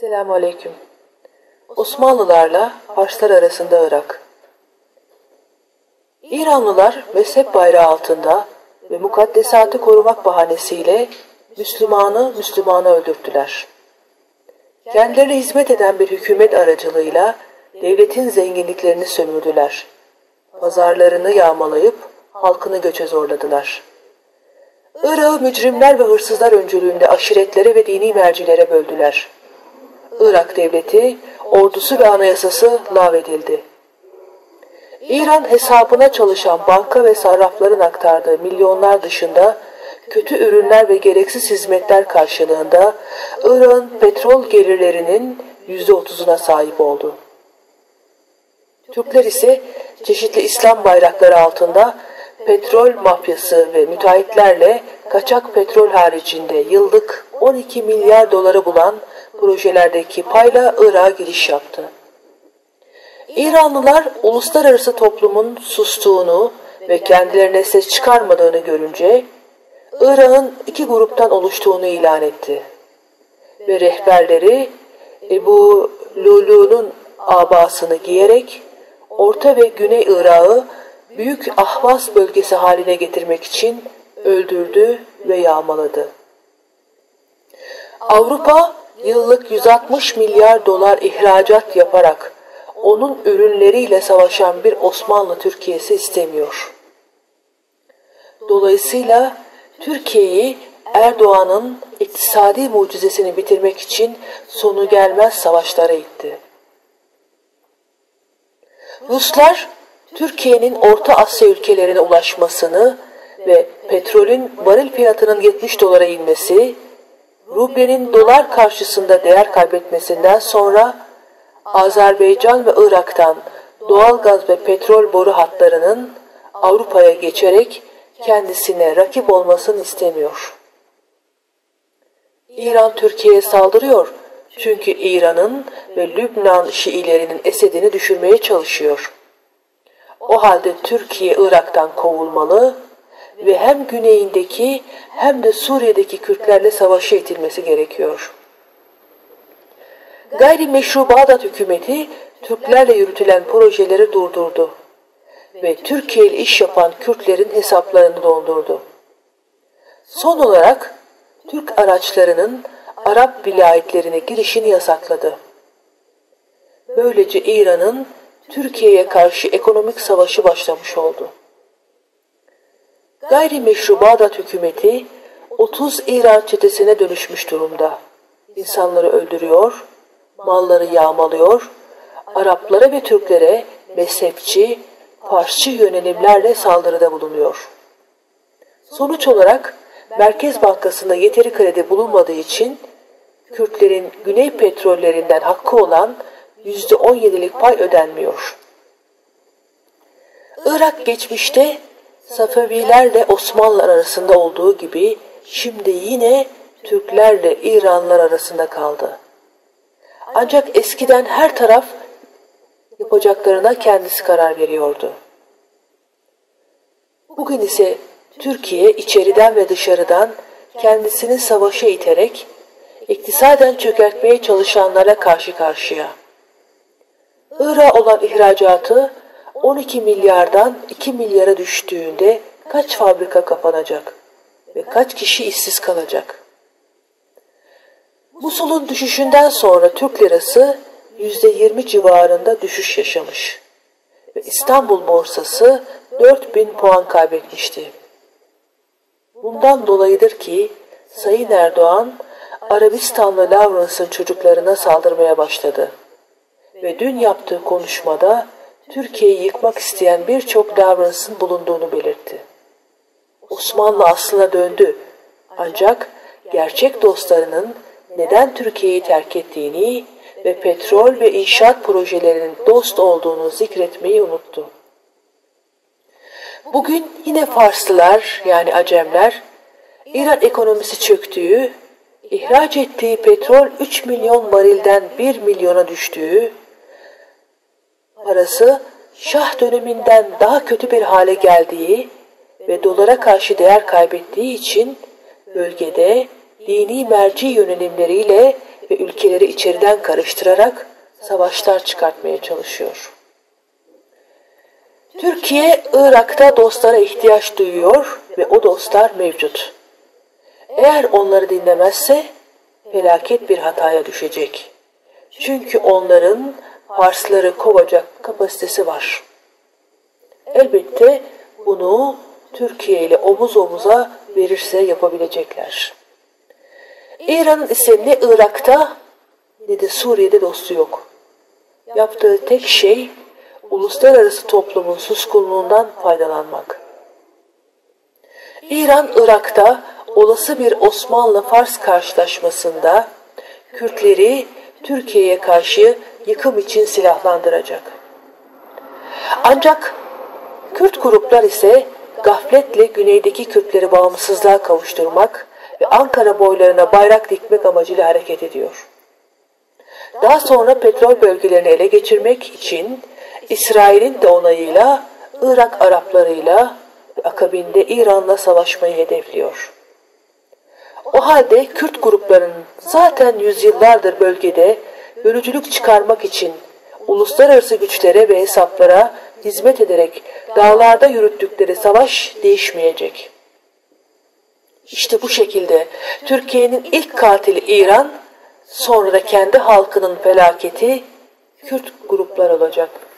Esselamu Aleyküm. Osmanlılarla Farslar arasında Irak. İranlılar mezhep bayrağı altında ve mukaddesatı korumak bahanesiyle Müslümanı Müslümana öldürttüler. Kendilerine hizmet eden bir hükümet aracılığıyla devletin zenginliklerini sömürdüler. Pazarlarını yağmalayıp halkını göçe zorladılar. Irak'ı mücrimler ve hırsızlar öncülüğünde aşiretlere ve dini mercilere böldüler. Irak devleti, ordusu ve anayasası lağvedildi. İran hesabına çalışan banka ve sarrafların aktardığı milyonlar dışında kötü ürünler ve gereksiz hizmetler karşılığında Irak'ın petrol gelirlerinin yüzde otuzuna sahip oldu. Türkler ise çeşitli İslam bayrakları altında petrol mafyası ve müteahhitlerle kaçak petrol haricinde yıllık 12 milyar doları bulan projelerdeki payla Irak'a giriş yaptı. İranlılar uluslararası toplumun sustuğunu ve kendilerine ses çıkarmadığını görünce Irak'ın iki gruptan oluştuğunu ilan etti. Ve rehberleri Ebu Lulu'nun abasını giyerek Orta ve Güney Irak'ı büyük Ahvaz bölgesi haline getirmek için öldürdü ve yağmaladı. Avrupa yıllık 160 milyar dolar ihracat yaparak onun ürünleriyle savaşan bir Osmanlı Türkiye'si istemiyor. Dolayısıyla Türkiye'yi Erdoğan'ın iktisadi mucizesini bitirmek için sonu gelmez savaşlara itti. Ruslar Türkiye'nin Orta Asya ülkelerine ulaşmasını ve petrolün varil fiyatının 70 dolara inmesi, rublenin dolar karşısında değer kaybetmesinden sonra Azerbaycan ve Irak'tan doğal gaz ve petrol boru hatlarının Avrupa'ya geçerek kendisine rakip olmasını istemiyor. İran Türkiye'ye saldırıyor çünkü İran'ın ve Lübnan Şiilerinin Esed'ini düşürmeye çalışıyor. O halde Türkiye Irak'tan kovulmalı ve hem güneyindeki hem de Suriye'deki Kürtlerle savaşa itilmesi gerekiyor. Gayrimeşru Bağdat hükümeti Türklerle yürütülen projeleri durdurdu ve Türkiye ile iş yapan Kürtlerin hesaplarını doldurdu. Son olarak Türk araçlarının Arap vilayetlerine girişini yasakladı. Böylece İran'ın Türkiye'ye karşı ekonomik savaşı başlamış oldu. Gayrimeşru Bağdat hükümeti 30 İran çetesine dönüşmüş durumda. İnsanları öldürüyor, malları yağmalıyor, Araplara ve Türklere mezhepçi, Farsçı yönelimlerle saldırıda bulunuyor. Sonuç olarak Merkez Bankası'nda yeteri kredi bulunmadığı için Kürtlerin güney petrollerinden hakkı olan %17'lik pay ödenmiyor. Irak geçmişte Safevilerle Osmanlılar arasında olduğu gibi şimdi yine Türklerle İranlılar arasında kaldı. Ancak eskiden her taraf yapacaklarına kendisi karar veriyordu. Bugün ise Türkiye içeriden ve dışarıdan kendisini savaşa iterek iktisaden çökertmeye çalışanlara karşı karşıya. Irak'a olan ihracatı 12 milyardan 2 milyara düştüğünde kaç fabrika kapanacak ve kaç kişi işsiz kalacak? Musul'un düşüşünden sonra Türk lirası %20 civarında düşüş yaşamış ve İstanbul borsası 4000 puan kaybetmişti. Bundan dolayıdır ki Sayın Erdoğan Arabistanlı Lawrence'ın çocuklarına saldırmaya başladı. Ve dün yaptığı konuşmada Türkiye'yi yıkmak isteyen birçok Lawrence'ın bulunduğunu belirtti. Osmanlı aslına döndü ancak gerçek dostlarının neden Türkiye'yi terk ettiğini ve petrol ve inşaat projelerinin dost olduğunu zikretmeyi unuttu. Bugün yine Farslılar yani Acemler İran ekonomisi çöktüğü, ihraç ettiği petrol 3 milyon varilden 1 milyona düştüğü, parası Şah döneminden daha kötü bir hale geldiği ve dolara karşı değer kaybettiği için bölgede dini merci yönelimleriyle ve ülkeleri içeriden karıştırarak savaşlar çıkartmaya çalışıyor. Türkiye, Irak'ta dostlara ihtiyaç duyuyor ve o dostlar mevcut. Eğer onları dinlemezse felaket bir hataya düşecek. Çünkü onların Farsları kovacak kapasitesi var. Elbette bunu Türkiye ile omuz omuza verirse yapabilecekler. İran'ın ise ne Irak'ta ne de Suriye'de dostu yok. Yaptığı tek şey uluslararası toplumun suskunluğundan faydalanmak. İran, Irak'ta olası bir Osmanlı-Fars karşılaşmasında Kürtleri Türkiye'ye karşı yıkım için silahlandıracak. Ancak Kürt gruplar ise gafletle güneydeki Kürtleri bağımsızlığa kavuşturmak ve Ankara boylarına bayrak dikmek amacıyla hareket ediyor. Daha sonra petrol bölgelerini ele geçirmek için İsrail'in de onayıyla Irak Araplarıyla ve akabinde İran'la savaşmayı hedefliyor. O halde Kürt gruplarının zaten yüzyıllardır bölgede bölücülük çıkarmak için uluslararası güçlere ve hesaplara hizmet ederek dağlarda yürüttükleri savaş değişmeyecek. İşte bu şekilde Türkiye'nin ilk katili İran, sonra da kendi halkının felaketi Kürt gruplar olacak.''